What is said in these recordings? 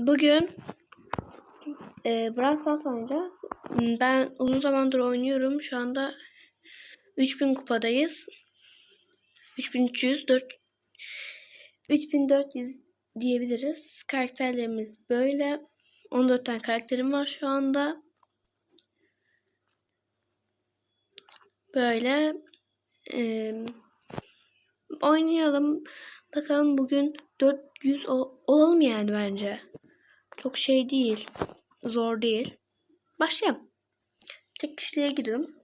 Bugün e, Brawl Stars Ben uzun zamandır oynuyorum. Şu anda 3000 kupadayız. 3300, 4 3400 diyebiliriz. Karakterlerimiz böyle. 14 tane karakterim var şu anda. Böyle e, oynayalım. Bakalım bugün 400 ol- olalım yani bence. Çok şey değil. Zor değil. Başlayalım. Tek kişiliğe girdim.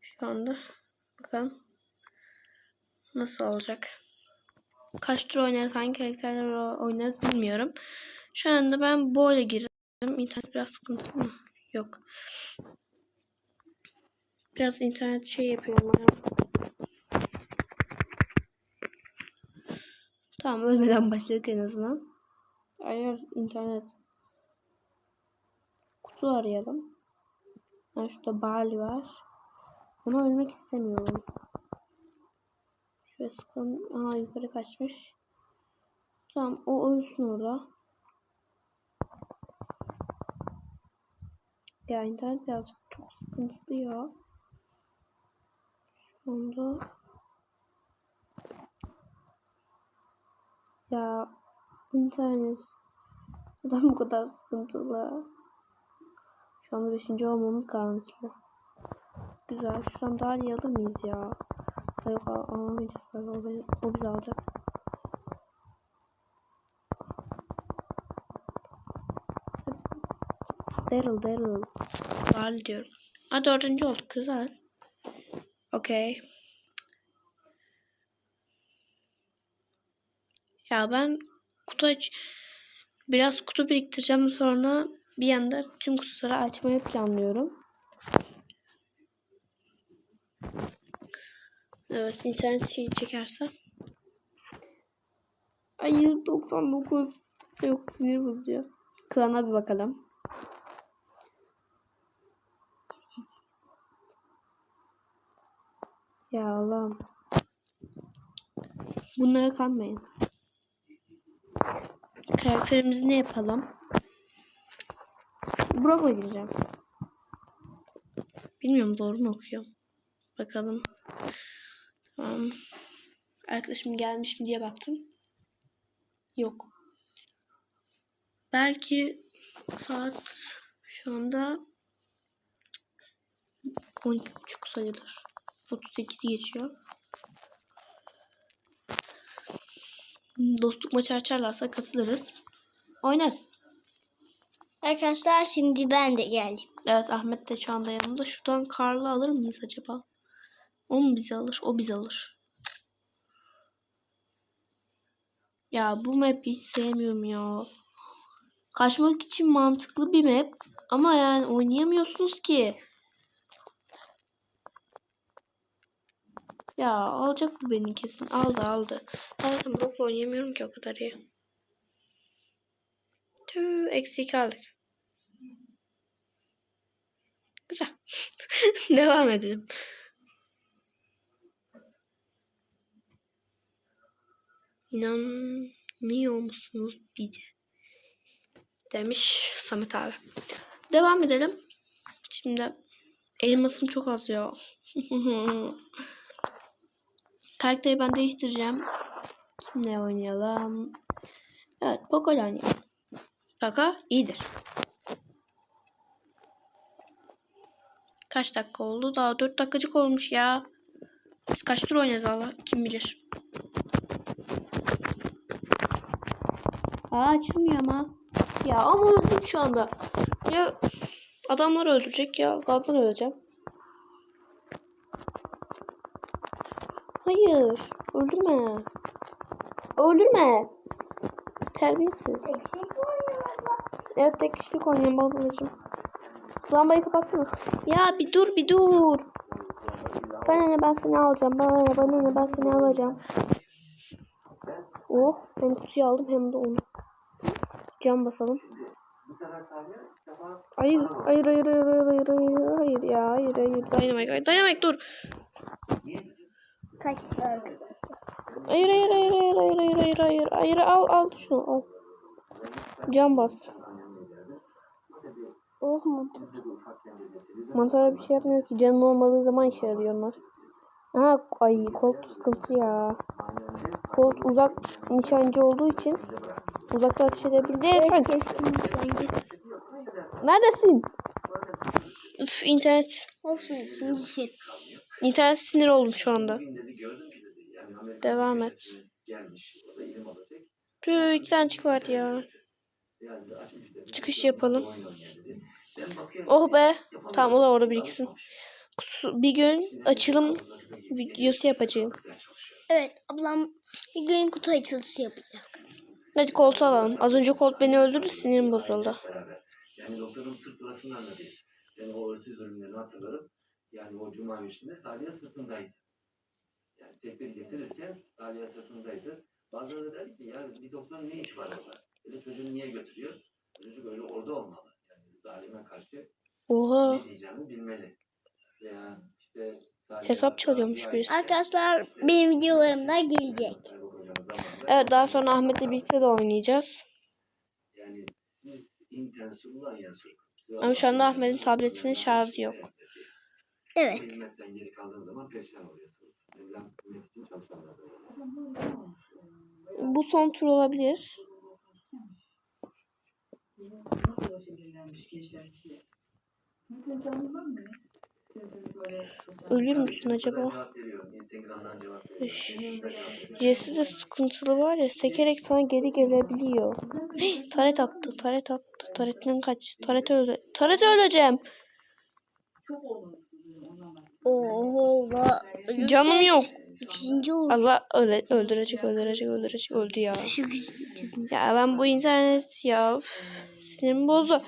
Şu anda. Bakalım. Nasıl olacak. Kaç tur oynarız, hangi karakterler oynarız bilmiyorum. Şu anda ben böyle girdim. İnternet biraz sıkıntılı mı? Yok. Biraz internet şey yapıyorum. ya. Tamam ölmeden başladık en azından. Eğer internet kutu arayalım. Ha, şurada Barley var. Ona ölmek istemiyorum. Şöyle sıkalım. Aha yukarı kaçmış. Tamam o ölsün orada. Ya internet birazcık çok sıkıntılı ya. Şu ya internet neden bu kadar sıkıntılı? Şu anda 5. olmamız garanti. Güzel. Şuradan daha iyi alır mıyız ya? Yok al- alamayacağız. O, beni- o bizi alacak. Daryl Daryl. Daryl diyorum. Ha dördüncü olduk. Güzel. Okey. Ya ben kutu aç biraz kutu biriktireceğim sonra bir yanda tüm kutuları açmayı planlıyorum. Evet internet şeyi çekerse. Hayır 99 yok sinir bozucu. Klana bir bakalım. Ya Allah'ım. Bunlara kanmayın. Karakterimizi ne yapalım? Brock'la gireceğim. Bilmiyorum doğru mu okuyorum. Bakalım. Tamam. Arkadaşım gelmiş mi diye baktım. Yok. Belki saat şu anda 12.30 sayılır. 38 geçiyor. Dostluk maçı açarlarsa katılırız. Oynarız. Arkadaşlar şimdi ben de geldim. Evet Ahmet de şu anda yanımda. Şuradan Karlı alır mıyız acaba? O mu bizi alır? O bizi alır. Ya bu map'i hiç sevmiyorum ya. Kaçmak için mantıklı bir map. Ama yani oynayamıyorsunuz ki. Ya alacak bu beni kesin. Aldı aldı. Zaten Brock'la oynayamıyorum ki o kadar iyi. Tüh eksik aldık. Güzel. Devam edelim. İnanmıyor musunuz bize? Demiş Samet abi. Devam edelim. Şimdi elmasım çok az ya. Karakteri ben değiştireceğim. Kimle oynayalım? Evet, Poco ile oynayalım. Poco iyidir. Kaç dakika oldu? Daha 4 dakikacık olmuş ya. Kaç tur oynarız Allah kim bilir. Aa açılmıyor ama. Ya ama öldüm şu anda. Ya adamlar öldürecek ya gazdan öleceğim. Hayır. Öldürme. Öldürme. Terbiyesiz. Evet tek kişilik oynuyorum babacığım. Lambayı kapatsana. Ya bir dur bir dur. Bana ne ben seni alacağım. Bana ne bana ne ben seni alacağım. Oh hem kutuyu aldım hem de onu. Cam basalım. Hayır hayır hayır hayır hayır hayır hayır ya hayır hayır Dynamite hayır Dynamite dur. Kaçtı arkadaşlar. Hayır hayır hayır hayır hayır hayır hayır hayır al al şunu al. Can bas. Oh mu? Mantara bir şey yapmıyor ki. Canın olmadığı zaman işe yarıyor onlar. Aha ay kolt sıkıntı ya. Kolt uzak nişancı olduğu için uzakta ateş edebildi. Evet. Neredesin? Üf internet. Olsun ikincisi. İnternet sinir oldum şu anda. Devam et. İki tanecik var ya. Çıkış yapalım. Oh be. Tamam o da orada biriksin. Bir gün açılım videosu yapacağım. Evet ablam bir gün kutu açılışı yapacak. Hadi koltuğu alalım. Az önce kolt beni öldürdü sinirim bozuldu. Yani doktorun sırt burasını anladı. Yani o örtü zulümlerini hatırlarım. Yani o cuma gününde Salih'e sırtındaydı. Yani tekbir getirirken Salih'e sırtındaydı. Bazıları da dedi ki ya bir doktorun ne işi var orada? Böyle çocuğunu niye götürüyor? Çocuk öyle orada olmalı. Yani zalime karşı Oha. ne diyeceğini bilmeli. Veya işte Hesap çalıyormuş birisi. Arkadaşlar benim videolarımda gelecek. Evet daha sonra Ahmet'le birlikte de oynayacağız. Yani siz intensyonlar yansıyor. Ama şu anda Ahmet'in tabletinin şarjı yok. Evet. Hizmetten geri kaldığın zaman perişan oluyorsunuz. Bu son tur olabilir. Ölür müsün acaba? Jesse de sıkıntılı var ya sekerek sana geri gelebiliyor. Hey, taret attı, taret attı. Taretten kaç. Taret öldü. Taret öleceğim. Çok olumsuz va- Canım yok. İkinci oldu. Allah öyle öldürecek, öldürecek, öldürecek. Öldü ya. Ya ben bu internet ya. Sinirim bozdu.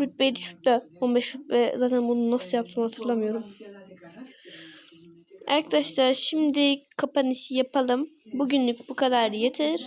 Rütbeyi düşürdü. 15 rütbe. Zaten bunu nasıl yaptım hatırlamıyorum. Arkadaşlar şimdi kapanışı yapalım. Bugünlük bu kadar yeter.